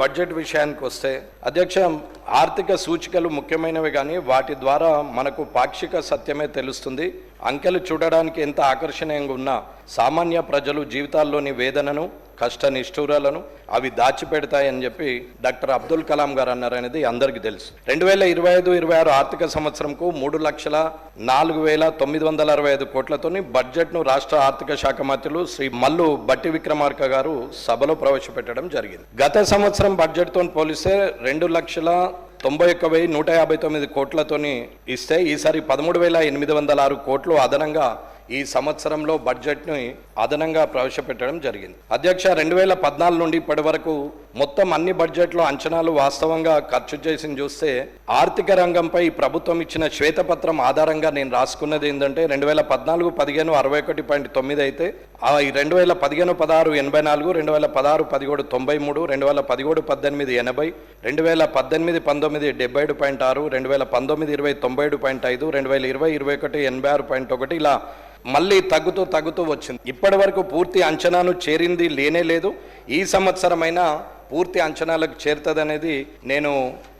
Budget విషయానికి వస్తే అధ్యక్ష ఆర్థిక సూచికలు ముఖ్యమైనవి కానీ వాటి ద్వారా మనకు పాక్షిక సత్యమే తెలుస్తుంది. అంకెలు చూడడానికి ఎంత ఆకర్షణీయంగా ఉన్నా సామాన్య ప్రజలు జీవితాల్లోని వేదనను కష్ట నిష్ఠూరాలను అవి దాచిపెడతాయని చెప్పి డాక్టర్ అబ్దుల్ కలాం గారు అన్నారనేది అందరికీ తెలుసు. రెండు వేల ఇరవై ఐదు ఇరవై ఆరు ఆర్థిక సంవత్సరంకు మూడు లక్షల నాలుగు వేల తొమ్మిది వందల అరవై ఐదు కోట్లతోని బడ్జెట్ను రాష్ట్ర ఆర్థిక శాఖ మంత్రులు శ్రీ మల్లు బట్టి విక్రమార్క గారు సభలో ప్రవేశపెట్టడం జరిగింది. గత సంవత్సరం బడ్జెట్తో పోలిస్తే రెండు లక్షల తొంభై ఒక్క వెయ్యి నూట యాభై తొమ్మిది కోట్లతోని ఇస్తే ఈసారి పదమూడు వేల ఎనిమిది వందల ఆరు కోట్లు అదనంగా ఈ సంవత్సరంలో బడ్జెట్ని అదనంగా ప్రవేశపెట్టడం జరిగింది. అధ్యక్ష రెండు వేల పద్నాలుగు నుండి ఇప్పటి వరకు మొత్తం అన్ని బడ్జెట్లో అంచనాలు వాస్తవంగా ఖర్చు చేసి చూస్తే ఆర్థిక రంగంపై ప్రభుత్వం ఇచ్చిన శ్వేతపత్రం ఆధారంగా నేను రాసుకున్నది ఏంటంటే రెండు వేల పద్నాలుగు పదిహేను అరవై ఒకటి పాయింట్ తొమ్మిది అయితే రెండు వేల పదిహేను పదహారు ఎనభై నాలుగు రెండు వేల పదహారు పదిహేడు తొంభై మూడు రెండు వేల పదిహేడు పద్దెనిమిది ఎనభై రెండు వేల పద్దెనిమిది పంతొమ్మిది డెబ్బై ఏడు పాయింట్ ఆరు రెండు వేల పంతొమ్మిది ఇరవై తొంభై ఏడు పాయింట్ ఐదు రెండు వేల ఇరవై ఇరవై ఒకటి ఎనభై ఆరు పాయింట్ ఒకటి ఇలా మళ్ళీ తగ్గుతూ తగ్గుతూ వచ్చింది. ఇప్పటి వరకు పూర్తి అంచనాను చేరింది లేనే లేదు. ఈ సంవత్సరమైనా పూర్తి అంచనాలకు చేరుతుందనేది నేను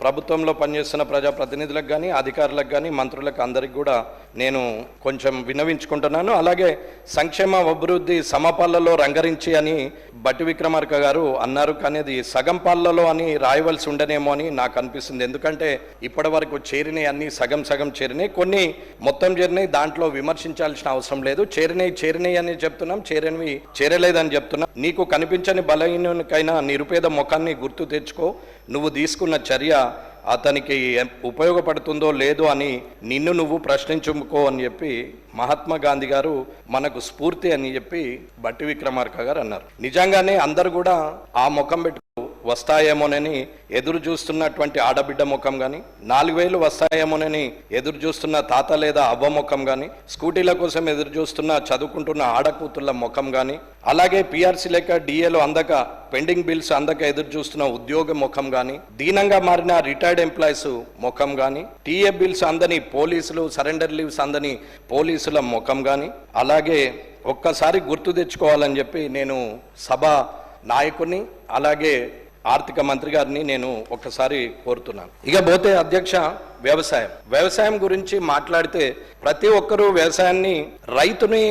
ప్రభుత్వంలో పనిచేస్తున్న ప్రజాప్రతినిధులకు కానీ అధికారులకు కానీ మంత్రులకు అందరికి కూడా నేను కొంచెం విన్నవించుకుంటున్నాను. అలాగే సంక్షేమ అభివృద్ధి సమపాలలో రంగరించి అని బట్టి విక్రమార్క గారు అన్నారు. కానీ అది సగం పాలలో అని రాయవలసి ఉండనేమో అని నాకు అనిపిస్తుంది. ఎందుకంటే ఇప్పటి వరకు చేరినాయి అన్ని సగం సగం చేరినాయి. కొన్ని మొత్తం చేరినాయి దాంట్లో విమర్శించాల్సిన అవసరం లేదు. చేరినాయి చేరినాయి అని చెప్తున్నాం. చేరనివి చేరలేదని చెప్తున్నాం. నీకు కనిపించని బలహీనకైనా నిరుపేద ముఖాన్ని గుర్తు తెచ్చుకో. నువ్వు తీసుకున్న చర్య అతనికి ఉపయోగపడుతుందో లేదో అని నిన్ను నువ్వు ప్రశ్నించుకో అని చెప్పి మహాత్మా గాంధీ గారు మనకు స్ఫూర్తి అని చెప్పి బట్టి విక్రమార్క గారు అన్నారు. నిజంగానే అందరు కూడా ఆ ముఖం పెట్టు వస్తాయేమోనని ఎదురు చూస్తున్నటువంటి ఆడబిడ్డ ముఖం కానీ నాలుగు వేలు వస్తాయేమోనని ఎదురు చూస్తున్న తాత లేదా అవ్వ ముఖం కానీ స్కూటీల కోసం ఎదురు చూస్తున్న చదువుకుంటున్న ఆడకూతుళ్ళ ముఖం కానీ అలాగే పిఆర్సీ లేక డిఏలు అందక పెండింగ్ బిల్స్ అందక ఎదురు చూస్తున్న ఉద్యోగ ముఖం కానీ దీనంగా మారిన రిటైర్డ్ ఎంప్లాయీస్ ముఖం కానీ టీఏ బిల్స్ అందని పోలీసులు సరెండర్ లీవ్స్ అందని పోలీసుల ముఖం కానీ అలాగే ఒక్కసారి గుర్తు తెచ్చుకోవాలని చెప్పి నేను సభ నాయకుని అలాగే ఆర్థిక మంత్రి గారిని నేను ఒక్కసారి కోరుతున్నాను. ఇక పోతే అధ్యక్ష వ్యవసాయం. వ్యవసాయం గురించి మాట్లాడితే ప్రతి ఒక్కరూ వ్యవసాయాన్ని రైతుని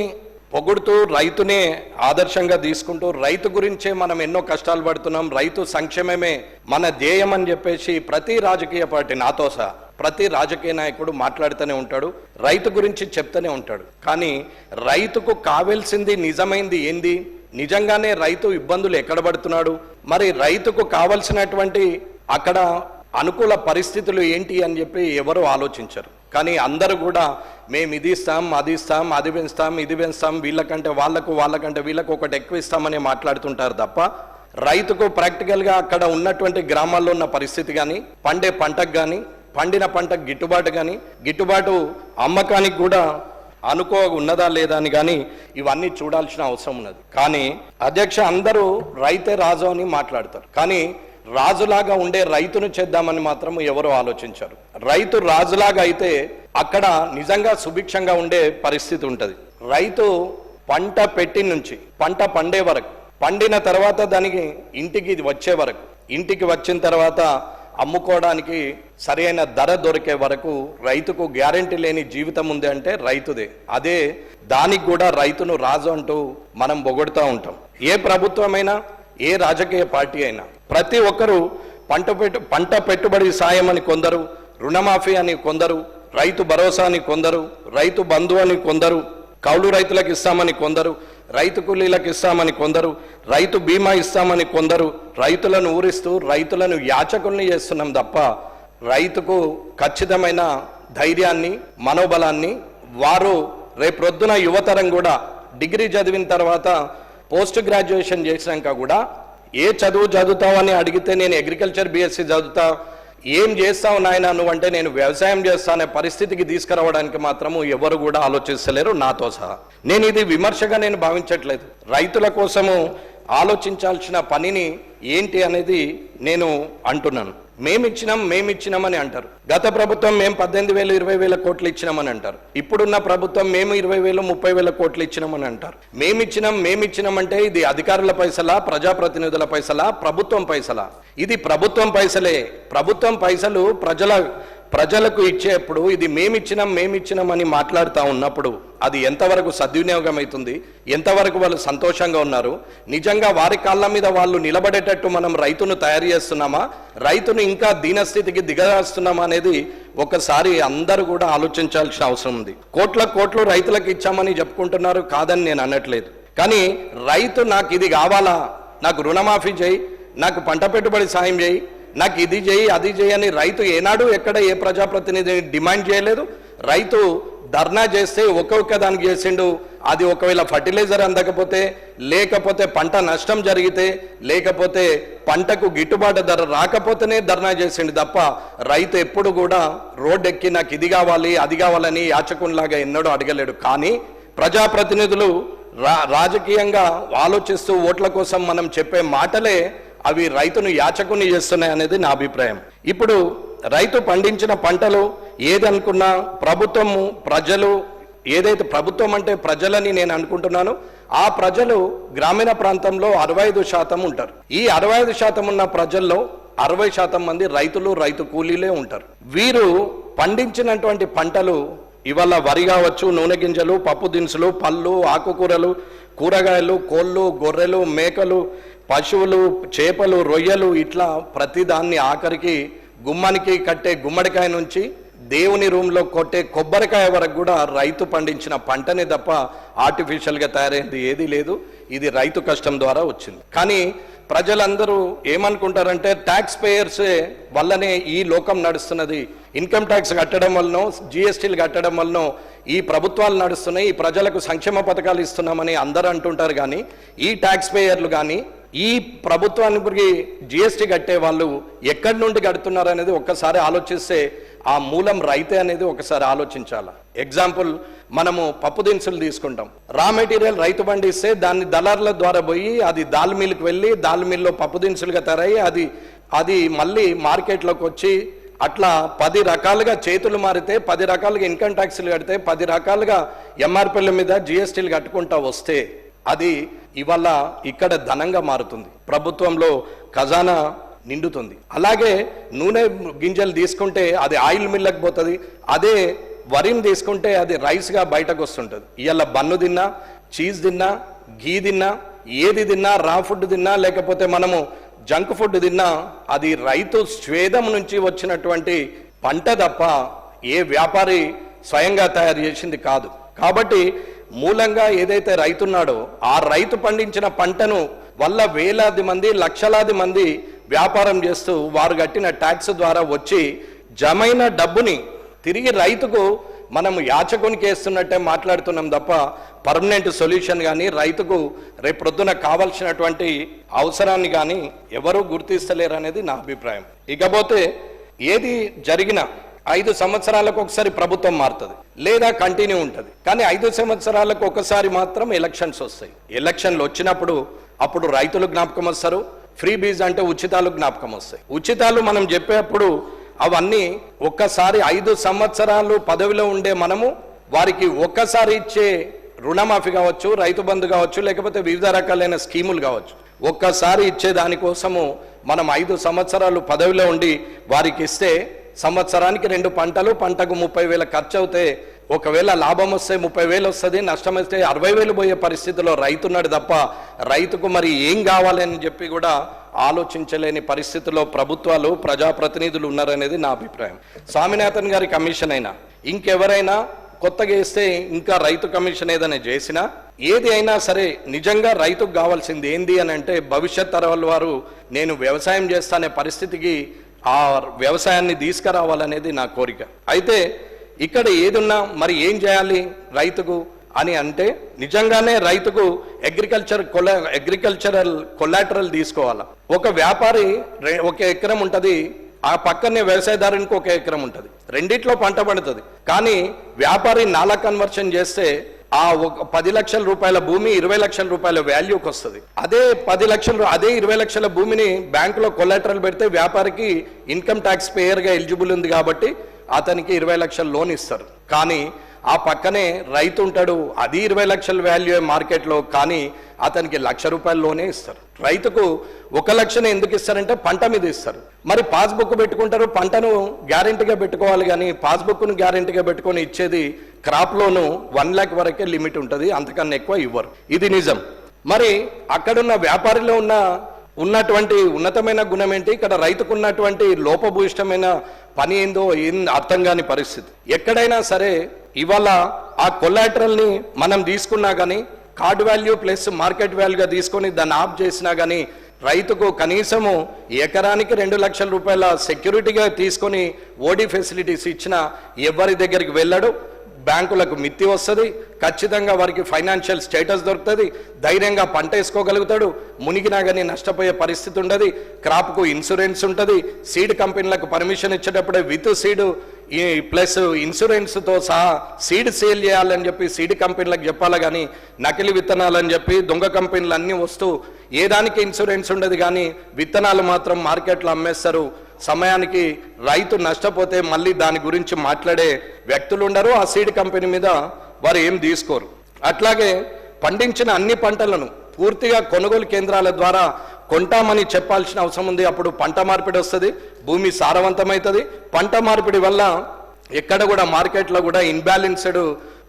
పొగుడుతూ రైతునే ఆదర్శంగా తీసుకుంటూ రైతు గురించే మనం ఎన్నో కష్టాలు పడుతున్నాం రైతు సంక్షేమమే మన ధ్యేయం అని చెప్పేసి ప్రతి రాజకీయ పార్టీ నాతో సహా ప్రతి రాజకీయ నాయకుడు మాట్లాడుతూనే ఉంటాడు రైతు గురించి చెప్తూనే ఉంటాడు. కానీ రైతుకు కావాల్సింది నిజమైంది ఏంది? నిజంగానే రైతు ఇబ్బందులు ఎక్కడ పడుతున్నాడు? మరి రైతుకు కావలసినటువంటి అక్కడ అనుకూల పరిస్థితులు ఏంటి అని చెప్పి ఎవరు ఆలోచించరు. కానీ అందరూ కూడా మేము ఇది ఇస్తాం అది ఇస్తాం అది పెంచుతాం ఇది పెంచుతాం వీళ్ళకంటే వాళ్ళకు వాళ్ళకంటే వీళ్ళకు ఒకటి ఎక్కువ ఇస్తామని మాట్లాడుతుంటారు తప్ప రైతుకు ప్రాక్టికల్గా అక్కడ ఉన్నటువంటి గ్రామాల్లో ఉన్న పరిస్థితి కానీ పండే పంటకు కానీ పండిన పంటకు గిట్టుబాటు కానీ గిట్టుబాటు అమ్మకానికి కూడా అనుకో ఉన్నదా లేదా అని కానీ ఇవన్నీ చూడాల్సిన అవసరం ఉన్నది. కానీ అధ్యక్ష అందరూ రైతే రాజు అని మాట్లాడతారు. కానీ రాజులాగా ఉండే రైతును చేద్దామని మాత్రం ఎవరు ఆలోచించారు. రైతు రాజులాగా అయితే అక్కడ నిజంగా సుభిక్షంగా ఉండే పరిస్థితి ఉంటుంది. రైతు పంట పెట్టి నుంచి పంట పండే వరకు పండిన తర్వాత దానికి ఇంటికి వచ్చే వరకు ఇంటికి వచ్చిన తర్వాత అమ్ముకోవడానికి సరైన ధర దొరికే వరకు రైతుకు గ్యారెంటీ లేని జీవితం ఉంది అంటే రైతుదే. అదే దానికి కూడా రైతును రాజు అంటూ మనం పొగడుతూ ఉంటాం. ఏ ప్రభుత్వమైనా ఏ రాజకీయ పార్టీ అయినా ప్రతి ఒక్కరూ పంట పెట్టు పంట పెట్టుబడి సాయం అని కొందరు రుణమాఫీ అని కొందరు రైతు భరోసా అని కొందరు రైతు బంధు అని కొందరు కౌలు రైతులకు ఇస్తామని కొందరు రైతు కూలీలకు ఇస్తామని కొందరు రైతు బీమా ఇస్తామని కొందరు రైతులను ఊరిస్తూ రైతులను యాచకుల్ని చేస్తున్నాం తప్ప రైతుకు ఖచ్చితమైన ధైర్యాన్ని మనోబలాన్ని వారు రేపొద్దున యువతరం కూడా డిగ్రీ చదివిన తర్వాత పోస్ట్ గ్రాడ్యుయేషన్ చేసినాక కూడా ఏ చదువు చదువుతావని అడిగితే నేను అగ్రికల్చర్ బీఎస్సీ చదువుతా ఏం చేస్తావు నాయన? నువ్వు అంటే నేను వ్యవసాయం చేస్తానే పరిస్థితికి తీసుకురావడానికి మాత్రము ఎవరు కూడా ఆలోచిస్తలేరు నాతో సహా. నేను ఇది విమర్శగా నేను భావించట్లేదు. రైతుల కోసము ఆలోచించాల్సిన పనిని ఏంటి అనేది నేను అంటున్నాను. మేమిచ్చినాం మేమిచ్చినామని అంటారు. గత ప్రభుత్వం మేము పద్దెనిమిది వేలు ఇరవై వేల కోట్లు ఇచ్చినామని అంటారు. ఇప్పుడున్న ప్రభుత్వం మేము ఇరవై వేలు ముప్పై వేల కోట్లు ఇచ్చినామని అంటారు. మేమిచ్చినాం మేమిచ్చినాం అంటే ఇది అధికారుల పైసలా ప్రజాప్రతినిధుల పైసలా ప్రభుత్వం పైసలా? ఇది ప్రభుత్వం పైసలే. ప్రభుత్వం పైసలు ప్రజల ప్రజలకు ఇచ్చేప్పుడు ఇది మేమిచ్చినాం మేమిచ్చినాం అని మాట్లాడుతూ ఉన్నప్పుడు అది ఎంతవరకు సద్వినియోగం అవుతుంది? ఎంతవరకు వాళ్ళు సంతోషంగా ఉన్నారు? నిజంగా వారి కాళ్ళ మీద వాళ్ళు నిలబడేటట్టు మనం రైతును తయారు చేస్తున్నామా? రైతును ఇంకా దీనస్థితికి దిగజాస్తున్నామా అనేది ఒకసారి అందరూ కూడా ఆలోచించాల్సిన అవసరం ఉంది. కోట్ల కోట్లు రైతులకు ఇచ్చామని చెప్పుకుంటున్నారు కాదని నేను అనట్లేదు. కానీ రైతు నాకు ఇది కావాలా? నాకు రుణమాఫీ చేయి నాకు పంట పెట్టుబడి సాయం చేయి నాకు ఇది చేయి అది చేయి అని రైతు ఏనాడు ఎక్కడ ఏ ప్రజాప్రతినిధిని డిమాండ్ చేయలేదు. రైతు ధర్నా చేస్తే ఒక్కొక్క దానికి చేసిండు. అది ఒకవేళ ఫర్టిలైజర్ అందకపోతే లేకపోతే పంట నష్టం జరిగితే లేకపోతే పంటకు గిట్టుబాటు ధర రాకపోతేనే ధర్నా చేసిండు తప్ప రైతు ఎప్పుడు కూడా రోడ్ ఎక్కి నాకు ఇది కావాలి అది కావాలని యాచకునిలాగా ఎన్నడూ అడగలేడు. కానీ ప్రజాప్రతినిధులు రా రాజకీయంగా ఆలోచిస్తూ ఓట్ల కోసం మనం చెప్పే మాటలే అవి రైతును యాచకుని చేస్తున్నాయి అనేది నా అభిప్రాయం. ఇప్పుడు రైతు పండించిన పంటలు ఏదనుకున్నా ప్రభుత్వము ప్రజలు ఏదైతే ప్రభుత్వం అంటే ప్రజలని నేను అనుకుంటున్నాను ఆ ప్రజలు గ్రామీణ ప్రాంతంలో అరవై ఐదు శాతం ఉంటారు. ఈ అరవై ఐదు శాతం ఉన్న ప్రజల్లో అరవై శాతం మంది రైతులు రైతు కూలీలే ఉంటారు. వీరు పండించినటువంటి పంటలు ఇవాళ వరి కావచ్చు నూనె గింజలు పప్పు దినుసులు పళ్ళు ఆకుకూరలు కూరగాయలు కోళ్ళు గొర్రెలు మేకలు పశువులు చేపలు రొయ్యలు ఇట్లా ప్రతిదాన్ని ఆఖరికి గుమ్మానికి కట్టే గుమ్మడికాయ నుంచి దేవుని రూమ్లో కొట్టే కొబ్బరికాయ వరకు కూడా రైతు పండించిన పంటనే తప్ప ఆర్టిఫిషియల్గా తయారైంది ఏది లేదు. ఇది రైతు కష్టం ద్వారా వచ్చింది. కానీ ప్రజలందరూ ఏమనుకుంటారంటే ట్యాక్స్ పేయర్సే వల్లనే ఈ లోకం నడుస్తున్నది. ఇన్కమ్ ట్యాక్స్ కట్టడం వలన జిఎస్టీలు కట్టడం వలన ఈ ప్రభుత్వాలు నడుస్తున్నాయి ఈ ప్రజలకు సంక్షేమ పథకాలు ఇస్తున్నామని అందరూ అంటుంటారు కానీ ఈ ట్యాక్స్ పేయర్లు కానీ ఈ ప్రభుత్వానికి జిఎస్టీ కట్టే వాళ్ళు ఎక్కడి నుండి కడుతున్నారు అనేది ఒక్కసారి ఆలోచిస్తే ఆ మూలం రైతే అనేది ఒకసారి ఆలోచించాలి? ఎగ్జాంపుల్ మనము పప్పు దినుసులు తీసుకుంటాం. రా మెటీరియల్ రైతు పండిస్తే దాన్ని దళారుల ద్వారా పోయి అది దాల్ మిల్కి వెళ్ళి దాల్ మిల్లో పప్పు దినుసులుగా తయారయ్యి అది అది మళ్ళీ మార్కెట్లోకి వచ్చి అట్లా పది రకాలుగా చేతులు మారితే పది రకాలుగా ఇన్కమ్ ట్యాక్స్లు కడితే పది రకాలుగా ఎంఆర్పీల మీద జిఎస్టీలు కట్టుకుంటా వస్తే అది ఇవాళ ఇక్కడ ధనంగా మారుతుంది. ప్రభుత్వంలో ఖజానా నిండుతుంది. అలాగే నూనె గింజలు తీసుకుంటే అది ఆయిల్ మిల్లకు పోతుంది. అదే వరిని తీసుకుంటే అది రైస్గా బయటకు వస్తుంటుంది. ఇవాళ బన్ను తిన్నా చీజ్ తిన్నా ఘీ తిన్నా ఏది తిన్నా రా ఫుడ్ తిన్నా లేకపోతే మనము జంక్ ఫుడ్ తిన్నా అది రైతు స్వేదం నుంచి వచ్చినటువంటి పంట తప్ప ఏ వ్యాపారి స్వయంగా తయారు చేసింది కాదు. కాబట్టి మూలంగా ఏదైతే రైతున్నాడో ఆ రైతు పండించిన పంటను వల్ల వేలాది మంది లక్షలాది మంది వ్యాపారం చేస్తూ వారు కట్టిన ట్యాక్స్ ద్వారా వచ్చి జమైన డబ్బుని తిరిగి రైతుకు మనం యాచకునికి వేస్తున్నట్టే మాట్లాడుతున్నాం తప్ప పర్మనెంట్ సొల్యూషన్ కానీ రైతుకు రేపు ప్రొద్దున కావాల్సినటువంటి అవసరాన్ని కానీ ఎవరూ గుర్తిస్తలేరు అనేది నా అభిప్రాయం. ఇకపోతే ఏది జరిగినా ఐదు సంవత్సరాలకు ఒకసారి ప్రభుత్వం మారుతుంది లేదా కంటిన్యూ ఉంటుంది. కానీ ఐదు సంవత్సరాలకు ఒకసారి మాత్రం ఎలక్షన్స్ వస్తాయి. ఎలక్షన్లు వచ్చినప్పుడు అప్పుడు రైతులు జ్ఞాపకం వస్తారు ఫ్రీ బీజ్ అంటే ఉచితాలు జ్ఞాపకం వస్తాయి. ఉచితాలు మనం చెప్పేప్పుడు అవన్నీ ఒక్కసారి ఐదు సంవత్సరాలు పదవిలో ఉండే మనము వారికి ఒక్కసారి ఇచ్చే రుణమాఫీ కావచ్చు రైతు బంధు కావచ్చు లేకపోతే వివిధ రకాలైన స్కీములు కావచ్చు. ఒక్కసారి ఇచ్చే దానికోసము మనం ఐదు సంవత్సరాలు పదవిలో ఉండి వారికి ఇస్తే సంవత్సరానికి రెండు పంటలు పంటకు ముప్పై వేల ఖర్చు అవుతే ఒకవేళ లాభం వస్తే ముప్పై వేలు వస్తుంది నష్టం వస్తే అరవై వేలు పోయే పరిస్థితిలో రైతున్నాడు తప్ప రైతుకు మరి ఏం కావాలని చెప్పి కూడా ఆలోచించలేని పరిస్థితిలో ప్రభుత్వాలు ప్రజాప్రతినిధులు ఉన్నారనేది నా అభిప్రాయం. స్వామినాథన్ గారి కమిషన్ అయినా ఇంకెవరైనా కొత్తగా వేస్తే ఇంకా రైతు కమిషన్ ఏదైనా చేసినా ఏది అయినా సరే నిజంగా రైతుకు కావాల్సింది ఏంది అని అంటే భవిష్యత్ తరాల వారు నేను వ్యవసాయం చేస్తానే పరిస్థితికి ఆ వ్యవసాయాన్ని తీసుకురావాలనేది నా కోరిక. అయితే ఇక్కడ ఏదున్నా మరి ఏం చేయాలి? రైతుకు అని అంటే నిజంగానే రైతుకు అగ్రికల్చర్ కొలా అగ్రికల్చరల్ కొలాటరల్ తీసుకోవాలా. ఒక వ్యాపారి ఒక ఎకరం ఉంటుంది ఆ పక్కనే వ్యవసాయదారునికి ఒక ఎకరం ఉంటుంది. రెండిట్లో పంట పడుతుంది. కానీ వ్యాపారి నాలా కన్వర్షన్ చేస్తే ఆ ఒక పది లక్షల రూపాయల భూమి ఇరవై లక్షల రూపాయల వాల్యూకి వస్తుంది. అదే పది లక్షల అదే ఇరవై లక్షల భూమిని బ్యాంకులో కొలాటరల్ పెడితే వ్యాపారికి ఇన్కమ్ ట్యాక్స్ పేయర్గా ఎలిజిబుల్ ఉంది కాబట్టి అతనికి ఇరవై లక్షల లోన్ ఇస్తారు. కానీ ఆ పక్కనే రైతు ఉంటాడు అది ఇరవై లక్షల వాల్యూ మార్కెట్లో కానీ అతనికి లక్ష రూపాయల లోనే ఇస్తారు. రైతుకు ఒక లక్షను ఎందుకు ఇస్తారంటే పంట మీద ఇస్తారు. మరి పాస్బుక్ పెట్టుకుంటారు పంటను గ్యారెంటీగా పెట్టుకోవాలి కానీ పాస్బుక్ను గ్యారెంటీగా పెట్టుకొని ఇచ్చేది క్రాప్ లోను వన్ ల్యాక్ వరకే లిమిట్ ఉంటుంది అంతకన్నా ఎక్కువ ఇవ్వరు. ఇది నిజం. మరి అక్కడున్న వ్యాపారిలో ఉన్న ఉన్నటువంటి ఉన్నతమైన గుణం ఏంటి? ఇక్కడ రైతుకు ఉన్నటువంటి లోపభూయిష్టమైన పని ఏందో ఏం అర్థం కాని పరిస్థితి. ఎక్కడైనా సరే ఇవాళ ఆ కొలాటరల్ని మనం తీసుకున్నా కానీ కార్డ్ వాల్యూ ప్లస్ మార్కెట్ వాల్యూగా తీసుకొని దాన్ని ఆఫ్ చేసినా కానీ రైతుకు కనీసము ఎకరానికి రెండు లక్షల రూపాయల సెక్యూరిటీగా తీసుకొని ఓడి ఫెసిలిటీస్ ఇచ్చిన ఎవరి దగ్గరికి వెళ్ళడు. బ్యాంకులకు మిత్తి వస్తుంది ఖచ్చితంగా వారికి ఫైనాన్షియల్ స్టేటస్ దొరుకుతుంది ధైర్యంగా పంట వేసుకోగలుగుతాడు మునిగినా కానీ నష్టపోయే పరిస్థితి ఉండదు క్రాప్కు ఇన్సూరెన్స్ ఉంటుంది సీడ్ కంపెనీలకు పర్మిషన్ ఇచ్చేటప్పుడే విత్ సీడ్ ఈ ప్లస్ ఇన్సూరెన్స్తో సహా సీడ్ సేల్ చేయాలని చెప్పి సీడ్ కంపెనీలకు చెప్పాలి కానీ నకిలీ విత్తనాలని చెప్పి దొంగ కంపెనీలు అన్నీ వస్తూ ఏ దానికి ఇన్సూరెన్స్ ఉండదు కానీ విత్తనాలు మాత్రం మార్కెట్లో అమ్మేస్తారు సమయానికి రైతు నష్టపోతే మళ్ళీ దాని గురించి మాట్లాడే వ్యక్తులు ఉండరు ఆ సీడ్ కంపెనీ మీద వారు ఏం తీసుకోరు. అట్లాగే పండించిన అన్ని పంటలను పూర్తిగా కొనుగోలు కేంద్రాల ద్వారా కొంటామని చెప్పాల్సిన అవసరం ఉంది. అప్పుడు పంట మార్పిడి వస్తుంది భూమి సారవంతమవుతుంది. పంట మార్పిడి వల్ల ఎక్కడ కూడా మార్కెట్లో కూడా ఇన్బ్యాలెన్స్డ్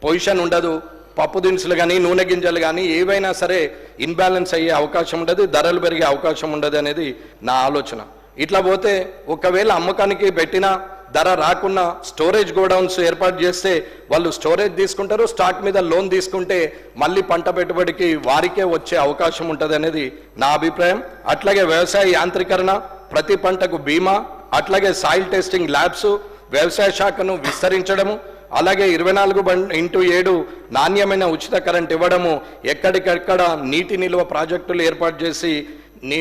పొజిషన్ ఉండదు. పప్పు దినుసులు కానీ నూనె గింజలు కానీ ఏవైనా సరే ఇన్బ్యాలెన్స్ అయ్యే అవకాశం ఉండదు ధరలు పెరిగే అవకాశం ఉండదు అనేది నా ఆలోచన. ఇట్లా పోతే ఒకవేళ అమ్మకానికి పెట్టినా ధర రాకున్నా స్టోరేజ్ గోడౌన్స్ ఏర్పాటు చేస్తే వాళ్ళు స్టోరేజ్ తీసుకుంటారు స్టాక్ మీద లోన్ తీసుకుంటే మళ్ళీ పంట పెట్టుబడికి వారికే వచ్చే అవకాశం ఉంటుంది అనేది నా అభిప్రాయం. అట్లాగే వ్యవసాయ యాంత్రీకరణ ప్రతి పంటకు బీమా అట్లాగే సాయిల్ టెస్టింగ్ ల్యాబ్స్ వ్యవసాయ శాఖను విస్తరించడము అలాగే ఇరవై నాలుగు ఇంటూ ఏడు నాణ్యమైన ఉచిత కరెంట్ ఇవ్వడము ఎక్కడికెక్కడ నీటి నిల్వ ప్రాజెక్టులు ఏర్పాటు చేసి నీ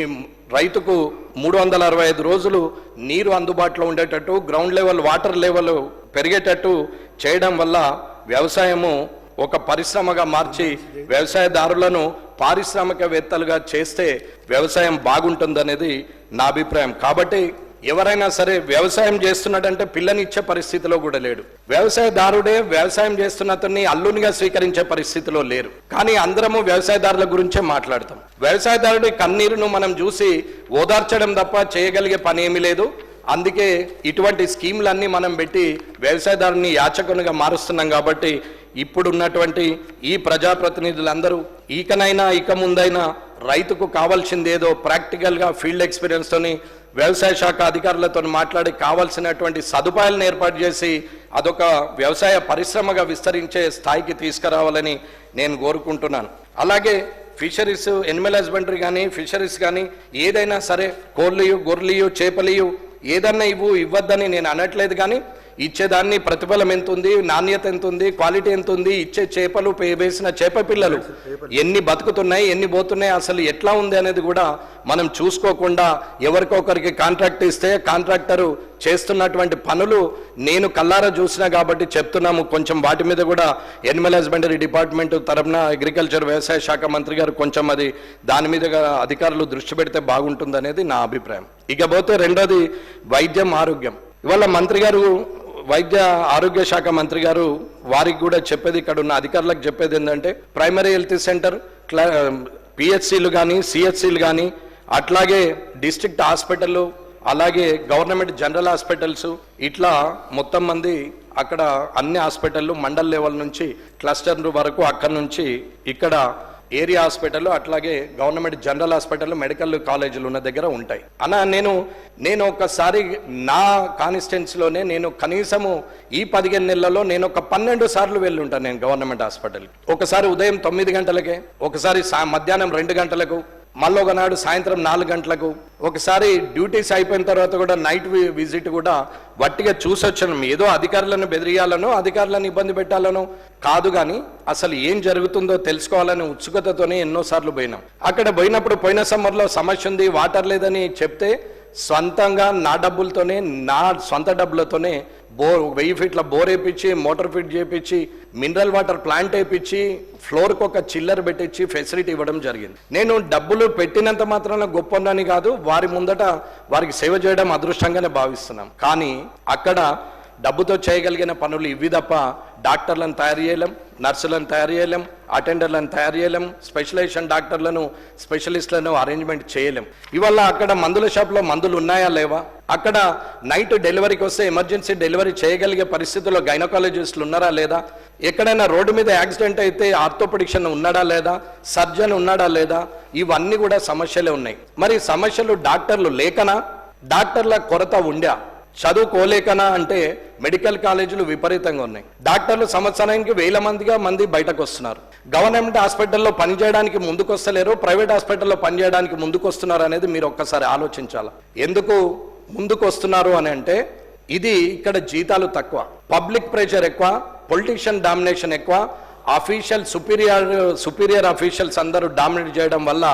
రైతుకు మూడు వందల అరవై ఐదు రోజులు నీరు అందుబాటులో ఉండేటట్టు గ్రౌండ్ లెవెల్ వాటర్ లెవెల్ పెరిగేటట్టు చేయడం వల్ల వ్యవసాయము ఒక పరిశ్రమగా మార్చి వ్యవసాయదారులను పారిశ్రామికవేత్తలుగా చేస్తే వ్యవసాయం బాగుంటుందనేది నా అభిప్రాయం. కాబట్టి ఎవరైనా సరే వ్యవసాయం చేస్తున్నాడంటే పిల్లనిచ్చే పరిస్థితిలో కూడా లేడు. వ్యవసాయదారుడే వ్యవసాయం చేస్తున్న అతన్ని అల్లునిగా స్వీకరించే పరిస్థితిలో లేరు. కానీ అందరము వ్యవసాయదారుల గురించే మాట్లాడతాం. వ్యవసాయదారుడి కన్నీరును మనం చూసి ఓదార్చడం తప్ప చేయగలిగే పని ఏమీ లేదు. అందుకే ఇటువంటి స్కీమ్లన్నీ మనం పెట్టి వ్యవసాయదారుని యాచకునిగా మారుస్తున్నాం కాబట్టి ఇప్పుడున్నటువంటి ఈ ప్రజాప్రతినిధులందరూ ఈకనైనా ఇక ముందైనా రైతుకు కావాల్సిందేదో ప్రాక్టికల్గా ఫీల్డ్ ఎక్స్పీరియన్స్తోని వ్యవసాయ శాఖ అధికారులతో మాట్లాడి కావాల్సినటువంటి సదుపాయాలను ఏర్పాటు చేసి అదొక వ్యవసాయ పరిశ్రమగా విస్తరించే స్థాయికి తీసుకురావాలని నేను కోరుకుంటున్నాను. అలాగే ఫిషరీస్ ఎనిమల్ హస్బెండరీ కానీ ఫిషరీస్ కానీ ఏదైనా సరే కోళ్ళియు గొర్రెలియు చేపలియు ఏదన్నా ఇవ్వు ఇవ్వద్దని నేను అనట్లేదు కానీ ఇచ్చేదాన్ని ప్రతిఫలం ఎంత ఉంది నాణ్యత ఎంత ఉంది క్వాలిటీ ఎంత ఉంది ఇచ్చే చేపలు వేసిన చేప పిల్లలు. ఎన్ని బతుకుతున్నాయి ఎన్ని పోతున్నాయి అసలు ఎట్లా ఉంది అనేది కూడా మనం చూసుకోకుండా ఎవరికొకరికి కాంట్రాక్ట్ ఇస్తే కాంట్రాక్టరు చేస్తున్నటువంటి పనులు నేను కల్లారా చూసినా కాబట్టి చెప్తున్నాము. కొంచెం వాటి మీద కూడా ఎనిమల్ హస్బెండరీ డిపార్ట్మెంట్ తరపున అగ్రికల్చర్ వ్యవసాయ శాఖ మంత్రి గారు కొంచెం అది దాని మీద అధికారులు దృష్టి పెడితే బాగుంటుంది నా అభిప్రాయం. ఇకపోతే రెండోది వైద్యం ఆరోగ్యం. ఇవాళ మంత్రి గారు వైద్య ఆరోగ్య శాఖ మంత్రి గారు వారికి కూడా చెప్పేది ఇక్కడ ఉన్న అధికారులకు చెప్పేది ఏంటంటే ప్రైమరీ హెల్త్ సెంటర్ పిహెచ్సిలు కానీ సిహెచ్సిలు కానీ అట్లాగే డిస్ట్రిక్ట్ హాస్పిటల్ అలాగే గవర్నమెంట్ జనరల్ హాస్పిటల్స్ ఇట్లా మొత్తం మంది అక్కడ అన్ని హాస్పిటళ్ళు మండల్ లెవెల్ నుంచి క్లస్టర్ వరకు అక్కడ నుంచి ఇక్కడ ఏరియా హాస్పిటల్ అట్లాగే గవర్నమెంట్ జనరల్ హాస్పిటల్ మెడికల్ కాలేజీలు ఉన్న దగ్గర ఉంటాయి. అన్న నేను నేను ఒకసారి నా కాన్స్టిట్యున్సీలోనే నేను కనీసము ఈ పదిహేను నెలలలో నేను ఒక పన్నెండు సార్లు వెళ్ళి ఉంటాను నేను గవర్నమెంట్ హాస్పిటల్ ఒకసారి ఉదయం తొమ్మిది గంటలకే ఒకసారి సా- మధ్యాహ్నం రెండు గంటలకు మళ్ళీ ఒకనాడు సాయంత్రం నాలుగు గంటలకు ఒకసారి డ్యూటీస్ అయిపోయిన తర్వాత కూడా నైట్ విజిట్ కూడా వట్టిగా చూసొచ్చాను. ఏదో అధికారులను బెదిరియాలనో అధికారులను ఇబ్బంది పెట్టాలనో కాదు కానీ అసలు ఏం జరుగుతుందో తెలుసుకోవాలని ఉత్సుకతతోనే ఎన్నోసార్లు పోయినాం. అక్కడ పోయినప్పుడు పోయిన సమ్మర్లో సమస్య ఉంది వాటర్ లేదని చెప్తే సొంతంగా నా డబ్బులతోనే నా సొంత డబ్బులతోనే బోర్ వెయ్యి ఫీట్ల బోర్ వేయించి మోటార్ ఫిట్ చేయించి మినరల్ వాటర్ ప్లాంట్ వేయించి ఫ్లోర్కి ఒక చిల్లర్ పెట్టించి ఫెసిలిటీ ఇవ్వడం జరిగింది. నేను డబ్బులు పెట్టినంత మాత్రాన గొప్పని కాదు వారి ముందట వారికి సేవ చేయడం అదృష్టంగానే భావిస్తున్నాం. కానీ అక్కడ డబ్బుతో చేయగలిగిన పనులు ఇవి తప్ప డాక్టర్లను తయారు చేయలేం నర్సులను తయారు చేయలేం అటెండర్లను తయారు చేయలేం స్పెషలైజేషన్ డాక్టర్లను స్పెషలిస్ట్లను అరేంజ్మెంట్ చేయలేం. ఇవల్ల అక్కడ మందుల షాప్లో మందులు ఉన్నాయా లేవా? అక్కడ నైట్ డెలివరీకి వస్తే ఎమర్జెన్సీ డెలివరీ చేయగలిగే పరిస్థితుల్లో గైనకాలజిస్టులు ఉన్నారా లేదా? ఎక్కడైనా రోడ్డు మీద యాక్సిడెంట్ అయితే ఆర్థోపెడిక్షన్ ఉన్నాడా లేదా? సర్జన్ ఉన్నాడా లేదా? ఇవన్నీ కూడా సమస్యలే ఉన్నాయి. మరి సమస్యలు డాక్టర్లు లేకనా? డాక్టర్ల కొరత ఉండా చదువుకోలేకనా అంటే మెడికల్ కాలేజీలు విపరీతంగా ఉన్నాయి. డాక్టర్లు సంవత్సరానికి వేల మందిగా మంది బయటకు వస్తున్నారు గవర్నమెంట్ హాస్పిటల్లో పనిచేయడానికి ముందుకు వస్తలేరు ప్రైవేట్ హాస్పిటల్లో పనిచేయడానికి ముందుకు వస్తున్నారు అనేది మీరు ఒక్కసారి ఆలోచించాలి? ఎందుకు ముందుకు వస్తున్నారు అని అంటే ఇది ఇక్కడ జీతాలు తక్కువ పబ్లిక్ ప్రెషర్ ఎక్కువ పొలిటీషియన్ డామినేషన్ ఎక్కువ అఫీషియల్ సుపీరియర్ సుపీరియర్ అఫీషియల్స్ అందరూ డామినేట్ చేయడం వల్ల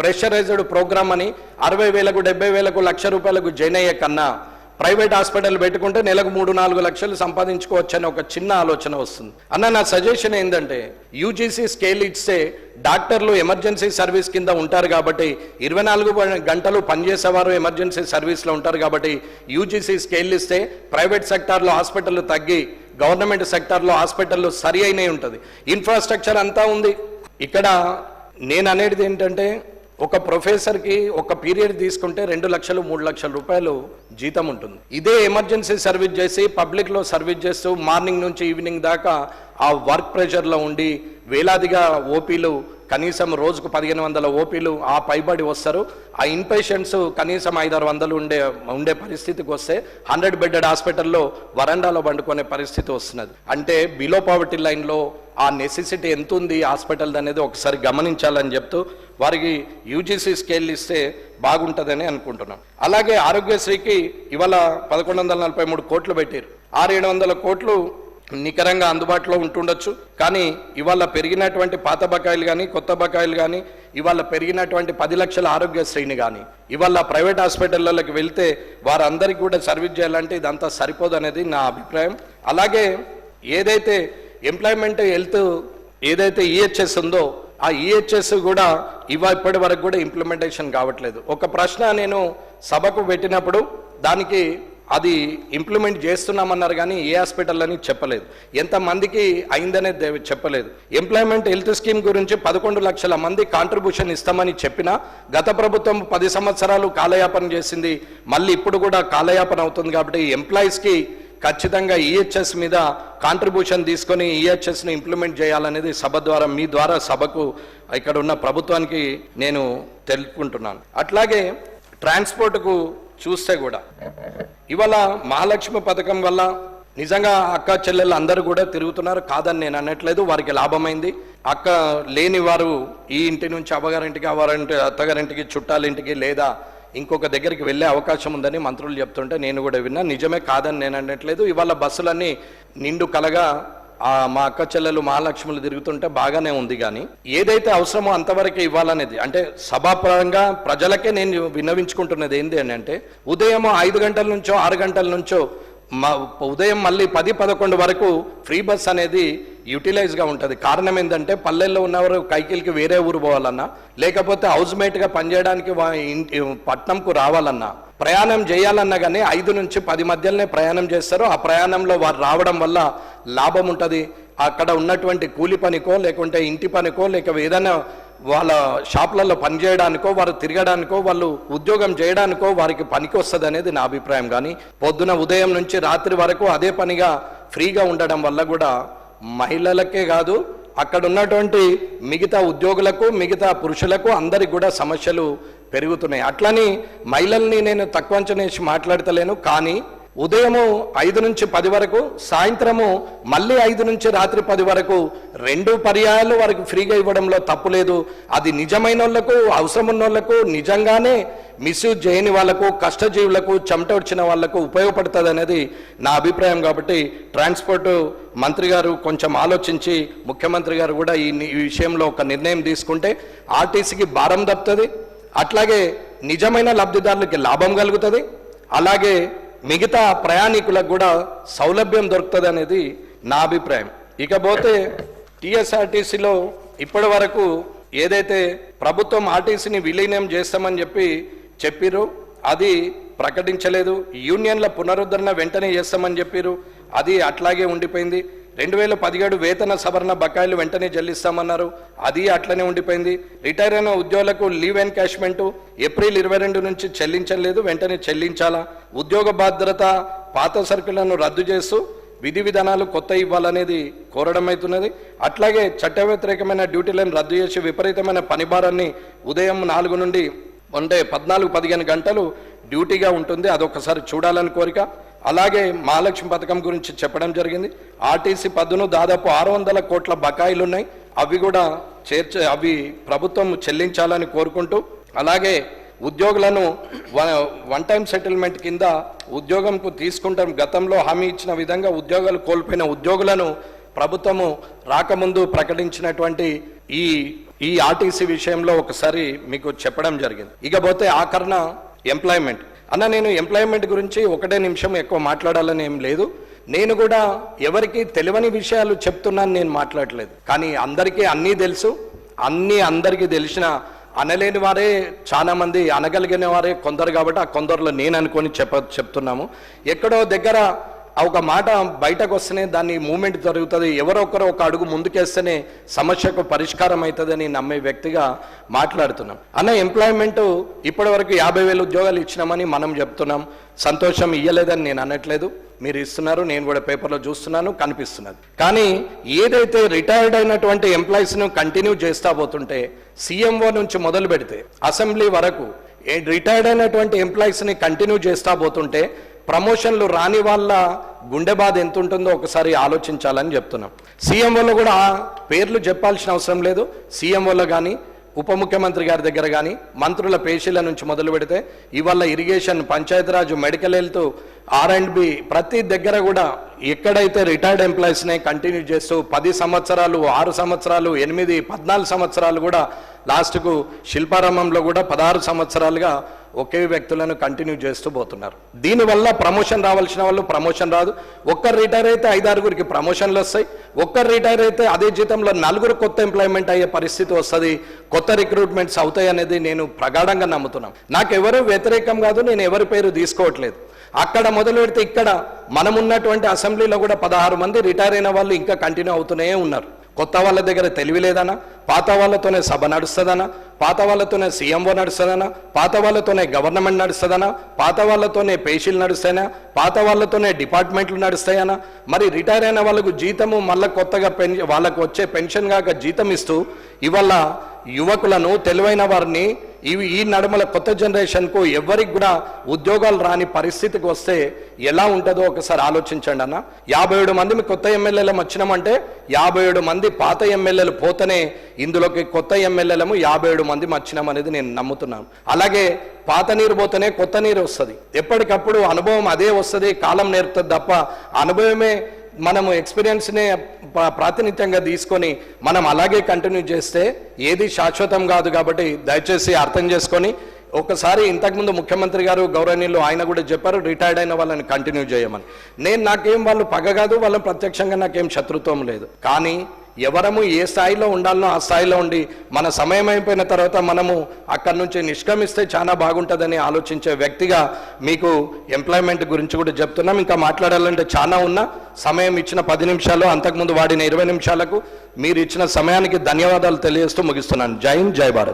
ప్రెషరైజ్డ్ ప్రోగ్రామ్ అని అరవై వేలకు డెబ్బై వేలకు లక్ష రూపాయలకు జాయిన్ అయ్యే కన్నా ప్రైవేట్ హాస్పిటల్ పెట్టుకుంటే నెలకు మూడు నాలుగు లక్షలు సంపాదించుకోవచ్చని ఒక చిన్న ఆలోచన వస్తుంది. అన్న నా సజెషన్ ఏంటంటే యూజీసీ స్కేల్ ఇస్తే డాక్టర్లు ఎమర్జెన్సీ సర్వీస్ కింద ఉంటారు కాబట్టి ఇరవై నాలుగు గంటలు పనిచేసేవారు ఎమర్జెన్సీ సర్వీస్లో ఉంటారు కాబట్టి యూజీసీ స్కేల్ ఇస్తే ప్రైవేట్ సెక్టార్లో హాస్పిటల్ తగ్గి గవర్నమెంట్ సెక్టార్లో హాస్పిటల్ సరి అయినే ఉంటుంది. ఇన్ఫ్రాస్ట్రక్చర్ అంతా ఉంది. ఇక్కడ నేను అనేది ఏంటంటే ఒక ప్రొఫెసర్కి ఒక పీరియడ్ తీసుకుంటే రెండు లక్షలు మూడు లక్షల రూపాయలు జీతం ఉంటుంది. ఇదే ఎమర్జెన్సీ సర్వీస్ చేసి పబ్లిక్లో సర్వీస్ చేస్తూ మార్నింగ్ నుంచి ఈవినింగ్ దాకా ఆ వర్క్ ప్రెషర్లో ఉండి వేలాదిగా ఓపీలు కనీసం రోజుకు పదిహేను వందల ఓపీలు ఆ పైబడి వస్తారు. ఆ ఇన్పేషెంట్స్ కనీసం ఐదారు వందలు ఉండే ఉండే పరిస్థితికి వస్తే హండ్రెడ్ బెడ్డెడ్ హాస్పిటల్లో వరండాలో పండుకునే పరిస్థితి వస్తున్నది. అంటే బిలో పావర్టీ లైన్లో ఆ నెసెసిటీ ఎంత ఉంది హాస్పిటల్ అనేది ఒకసారి గమనించాలని చెప్తూ వారికి యూజీసీ స్కేల్ ఇస్తే బాగుంటుందని అనుకుంటున్నాం. అలాగే ఆరోగ్యశ్రీకి ఇవాళ పదకొండు వందల నలభై మూడు కోట్లు పెట్టారు. ఆరు ఏడు వందల కోట్లు నికరంగా అందుబాటులో ఉంటుండొచ్చు. కానీ ఇవాళ పెరిగినటువంటి పాత బకాయిలు కానీ కొత్త బకాయిలు కానీ ఇవాళ పెరిగినటువంటి పది లక్షల ఆరోగ్యశ్రీని కానీ ఇవాళ ప్రైవేట్ హాస్పిటళ్ళకి వెళ్తే వారందరికీ కూడా సర్వీస్ చేయాలంటే ఇదంతా సరిపోదు అనేది నా అభిప్రాయం. అలాగే ఏదైతే ఎంప్లాయ్మెంట్ హెల్త్ ఏదైతే ఈహెచ్ఎస్ ఉందో ఆ ఈహెచ్ఎస్ కూడా ఇవ ఇప్పటి వరకు కూడా ఇంప్లిమెంటేషన్ కావట్లేదు. ఒక ప్రశ్న నేను సభకు పెట్టినప్పుడు దానికి అది ఇంప్లిమెంట్ చేస్తున్నామన్నారు కానీ ఏ హాస్పిటల్ అని చెప్పలేదు. ఎంతమందికి అయిందనేది చెప్పలేదు. ఎంప్లాయ్మెంట్ హెల్త్ స్కీమ్ గురించి పదకొండు లక్షల మంది కాంట్రిబ్యూషన్ ఇస్తామని చెప్పినా గత ప్రభుత్వం పది సంవత్సరాలు కాలయాపన చేసింది. మళ్ళీ ఇప్పుడు కూడా కాలయాపన అవుతుంది కాబట్టి ఎంప్లాయీస్కి ఖచ్చితంగా ఈహెచ్ఎస్ మీద కాంట్రిబ్యూషన్ తీసుకొని ఈహెచ్ఎస్ని ఇంప్లిమెంట్ చేయాలనేది సభ ద్వారా మీ ద్వారా సభకు ఇక్కడ ఉన్న ప్రభుత్వానికి నేను తెలుపుకుంటున్నాను. అట్లాగే ట్రాన్స్పోర్ట్కు చూస్తే కూడా. ఇవాళ మహాలక్ష్మి పథకం వల్ల నిజంగా అక్క చెల్లెళ్ళు అందరూ కూడా తిరుగుతున్నారు. కాదని నేను అనట్లేదు వారికి లాభమైంది. అక్క లేని వారు ఈ ఇంటి నుంచి అవ్వగారింటికి అవ్వారింటి అత్తగారింటికి చుట్టాలింటికి లేదా ఇంకొక దగ్గరికి వెళ్ళే అవకాశం ఉందని మంత్రులు చెప్తుంటే నేను కూడా విన్నా. నిజమే కాదని నేను అనట్లేదు. ఇవాళ బస్సులన్నీ నిండు కలగా మా అక్క చెల్లెలు మహాలక్ష్ములు తిరుగుతుంటే బాగానే ఉంది కానీ ఏదైతే అవసరమో అంతవరకే ఇవ్వాలనేది అంటే సభాపరంగా ప్రజలకే నేను విన్నవించుకుంటున్నది ఏంటి అని అంటే ఉదయం ఐదు గంటల నుంచో ఆరు గంటల నుంచో మా ఉదయం మళ్ళీ పది పదకొండు వరకు ఫ్రీ బస్ అనేది యూటిలైజ్గా ఉంటుంది. కారణం ఏంటంటే పల్లెల్లో ఉన్నవారు కైకిల్కి వేరే ఊరు పోవాలన్నా లేకపోతే హౌస్ మేట్గా పనిచేయడానికి పట్నంకు రావాలన్నా ప్రయాణం చేయాలన్నా కానీ ఐదు నుంచి పది మధ్యలోనే ప్రయాణం చేస్తారు. ఆ ప్రయాణంలో వారు రావడం వల్ల లాభం ఉంటుంది. అక్కడ ఉన్నటువంటి కూలి పనికో లేకుంటే ఇంటి పనికో లేక ఏదైనా వాళ్ళ షాపులలో పనిచేయడానికో వారు తిరగడానికో వాళ్ళు ఉద్యోగం చేయడానికో వారికి పనికి వస్తుంది అనేది నా అభిప్రాయం. కానీ పొద్దున ఉదయం నుంచి రాత్రి వరకు అదే పనిగా ఫ్రీగా ఉండడం వల్ల కూడా మహిళలకే కాదు అక్కడ ఉన్నటువంటి మిగతా ఉద్యోగులకు మిగతా పురుషులకు అందరికి కూడా సమస్యలు పెరుగుతున్నాయి. అట్లని మహిళల్ని నేను తక్కువ మాట్లాడతలేను కానీ ఉదయము ఐదు నుంచి పది వరకు సాయంత్రము మళ్ళీ ఐదు నుంచి రాత్రి పది వరకు రెండు పర్యాయాలు వారికి ఫ్రీగా ఇవ్వడంలో తప్పులేదు అది నిజమైన వాళ్ళకు అవసరం ఉన్న వాళ్ళకు నిజంగానే మిస్యూజ్ చేయని వాళ్ళకు కష్టజీవులకు చెమట వచ్చిన వాళ్ళకు ఉపయోగపడుతుంది అనేది నా అభిప్రాయం కాబట్టి ట్రాన్స్పోర్ట్ మంత్రి గారు కొంచెం ఆలోచించి ముఖ్యమంత్రి గారు కూడా ఈ ఈ విషయంలో ఒక నిర్ణయం తీసుకుంటే ఆర్టీసీకి భారం తప్పుతుంది. అట్లాగే నిజమైన లబ్ధిదారులకి లాభం కలుగుతుంది. అలాగే మిగతా ప్రయాణికులకు కూడా సౌలభ్యం దొరుకుతుంది అనేది నా అభిప్రాయం. ఇకపోతే టీఎస్ఆర్టీసీలో ఇప్పటి వరకు ఏదైతే ప్రభుత్వం ఆర్టీసీని విలీనం చేస్తామని చెప్పి చెప్పిరో అది ప్రకటించలేదు. యూనియన్ల పునరుద్ధరణ వెంటనే చేస్తామని చెప్పారు అది అట్లాగే ఉండిపోయింది. రెండు వేల పదిహేడు వేతన సవరణ బకాయిలు వెంటనే చెల్లిస్తామన్నారు. అది అట్లనే ఉండిపోయింది. రిటైర్ అయిన ఉద్యోగులకు లీవ్ ఎన్కాష్మెంట్ ఏప్రిల్ ఇరవై రెండు నుంచి చెల్లించలేదు. వెంటనే చెల్లించాలా? ఉద్యోగ భద్రత పాత సరుకులను రద్దు చేస్తూ విధి విధానాలు కొత్త ఇవ్వాలనేది కోరడం అవుతున్నది అట్లాగే చట్ట వ్యతిరేకమైన డ్యూటీలను రద్దు చేసి విపరీతమైన పనిభారాన్ని ఉదయం నాలుగు నుండి అంటే పద్నాలుగు పదిహేను గంటలు డ్యూటీగా ఉంటుంది. అదొకసారి చూడాలని కోరిక. అలాగే మహాలక్ష్మి పథకం గురించి చెప్పడం జరిగింది. ఆర్టీసీ పద్దును దాదాపు ఆరు వందల కోట్ల బకాయిలు ఉన్నాయి అవి కూడా చేర్చ అవి ప్రభుత్వం చెల్లించాలని కోరుకుంటూ అలాగే ఉద్యోగులను వన్ టైం సెటిల్మెంట్ కింద ఉద్యోగంకు తీసుకుంటాం. గతంలో హామీ ఇచ్చిన విధంగా ఉద్యోగాలు కోల్పోయిన ఉద్యోగులను ప్రభుత్వము రాకముందు ప్రకటించినటువంటి ఈ ఈ ఆర్టీసీ విషయంలో ఒకసారి మీకు చెప్పడం జరిగింది. ఇకపోతే ఆఖరణ ఎంప్లాయ్మెంట్. అన్న నేను ఎంప్లాయ్మెంట్ గురించి ఒకటే నిమిషం ఎక్కువ మాట్లాడాలని ఏం లేదు. నేను కూడా ఎవరికి తెలియని విషయాలు చెప్తున్నాను నేను మాట్లాడలేదు. కానీ అందరికీ అన్నీ తెలుసు. అన్నీ అందరికీ తెలిసిన అనలేని వారే చాలామంది అనగలిగిన వారే కొందరు కాబట్టి ఆ కొందరులో నేను అనుకొని చెప్ప చెప్తున్నాము. ఎక్కడో దగ్గర ఒక మాట బయటకు వస్తేనే దాన్ని మూమెంట్ జరుగుతుంది. ఎవరో ఒక అడుగు ముందుకేస్తేనే సమస్యకు పరిష్కారం అవుతుందని నమ్మే వ్యక్తిగా మాట్లాడుతున్నాం. అన్న ఎంప్లాయ్మెంట్ ఇప్పటి వరకు యాభై వేల ఉద్యోగాలు ఇచ్చినామని మనం చెప్తున్నాం. సంతోషం ఇయ్యలేదని నేను అనట్లేదు. మీరు ఇస్తున్నారు నేను కూడా పేపర్లో చూస్తున్నాను కనిపిస్తున్నది. కానీ ఏదైతే రిటైర్డ్ అయినటువంటి ఎంప్లాయీస్ను కంటిన్యూ చేస్తా పోతుంటే సీఎంఓ నుంచి మొదలు పెడితే అసెంబ్లీ వరకు రిటైర్డ్ అయినటువంటి ఎంప్లాయీస్ని కంటిన్యూ చేస్తా పోతుంటే ప్రమోషన్లు రాని వాళ్ళ గుండె బాధ ఎంత ఉంటుందో ఒకసారి ఆలోచించాలని చెప్తున్నాం. సీఎంఓలో కూడా పేర్లు చెప్పాల్సిన అవసరం లేదు. సీఎంఓలో కానీ ఉప ముఖ్యమంత్రి గారి దగ్గర కానీ మంత్రుల పేషీల నుంచి మొదలు పెడితే ఇవాళ irrigation Panchayati Raj medical health R and B ప్రతి దగ్గర కూడా ఎక్కడైతే రిటైర్డ్ ఎంప్లాయీస్నే కంటిన్యూ చేస్తూ పది సంవత్సరాలు ఆరు సంవత్సరాలు ఎనిమిది పద్నాలుగు సంవత్సరాలు కూడా లాస్ట్కు శిల్పారామంలో కూడా పదహారు సంవత్సరాలుగా ఒకే వ్యక్తులను కంటిన్యూ చేస్తూ పోతున్నారు. దీనివల్ల ప్రమోషన్ రావాల్సిన వాళ్ళు ప్రమోషన్ రాదు. ఒక్కరు రిటైర్ అయితే ఐదారుగురికి ప్రమోషన్లు వస్తాయి. ఒక్కరు రిటైర్ అయితే అదే జీతంలో నలుగురు కొత్త ఎంప్లాయ్మెంట్ అయ్యే పరిస్థితి వస్తుంది. కొత్త రిక్రూట్మెంట్స్ అవుతాయి అనేది నేను ప్రగాఢంగా నమ్ముతున్నాను నాకు ఎవరు వ్యతిరేకం కాదు నేను ఎవరి పేరు తీసుకోవట్లేదు. అక్కడ మొదలు పెడితే ఇక్కడ మనం ఉన్నటువంటి అసెంబ్లీలో కూడా పదహారు మంది రిటైర్ అయిన వాళ్ళు ఇంకా కంటిన్యూ అవుతూనే ఉన్నారు. కొత్త వాళ్ళ దగ్గర తెలివి లేదనా పాత వాళ్ళతోనే సభ నడుస్తుందనా పాత వాళ్ళతోనే సీఎంఓ నడుస్తుందనా పాత వాళ్ళతోనే గవర్నమెంట్ నడుస్తుందనా పాత వాళ్ళతోనే పేషీలు నడుస్తాయనా పాత వాళ్ళతోనే డిపార్ట్మెంట్లు నడుస్తాయనా మరి రిటైర్ అయిన వాళ్ళకు జీతము మళ్ళీ కొత్తగా పెన్ వాళ్ళకు వచ్చే పెన్షన్ కాక జీతం ఇస్తూ ఇవాళ యువకులను తెలివైన వారిని ఇవి ఈ నడుమల కొత్త జనరేషన్కు ఎవరికి కూడా ఉద్యోగాలు రాని పరిస్థితికి వస్తే ఎలా ఉంటుందో ఒకసారి ఆలోచించండి అన్న. యాభై ఏడు మంది మీ కొత్త ఎమ్మెల్యేలం వచ్చినామంటే యాభై ఏడు మంది పాత ఎమ్మెల్యేలు పోతేనే ఇందులోకి కొత్త ఎమ్మెల్యేలము యాభై ఏడు మంది వచ్చినాం అనేది నేను నమ్ముతున్నాను. అలాగే పాత నీరు పోతేనే కొత్త నీరు వస్తుంది. ఎప్పటికప్పుడు అనుభవం అదే వస్తుంది కాలం నేర్పుతుంది తప్ప అనుభవమే మనము ఎక్స్పీరియన్స్నే ప్రాతినిధ్యంగా తీసుకొని మనం అలాగే కంటిన్యూ చేస్తే ఏది శాశ్వతం కాదు కాబట్టి దయచేసి అర్థం చేసుకొని ఒకసారి ఇంతకుముందు ముఖ్యమంత్రి గారు గౌరవనీయులు ఆయన కూడా చెప్పారు రిటైర్డ్ అయిన వాళ్ళని కంటిన్యూ చేయమని. నేను నాకేం వాళ్ళు పగ కాదు వాళ్ళని ప్రత్యక్షంగా నాకేం శత్రుత్వం లేదు. కానీ ఎవరము ఏ స్థాయిలో ఉండాలనో ఆ స్థాయిలో ఉండి మన సమయం అయిపోయిన తర్వాత మనము అక్కడి నుంచి నిష్క్రమిస్తే చాలా బాగుంటుందని ఆలోచించే వ్యక్తిగా మీకు ఎంప్లాయ్మెంట్ గురించి కూడా చెప్తున్నాం. ఇంకా మాట్లాడాలంటే చాలా ఉన్నా. సమయం ఇచ్చిన పది నిమిషాలు అంతకుముందు వాడిన ఇరవై నిమిషాలకు మీరు ఇచ్చిన సమయానికి ధన్యవాదాలు తెలియజేస్తూ ముగిస్తున్నాను. జై హింద్ జై భారత్.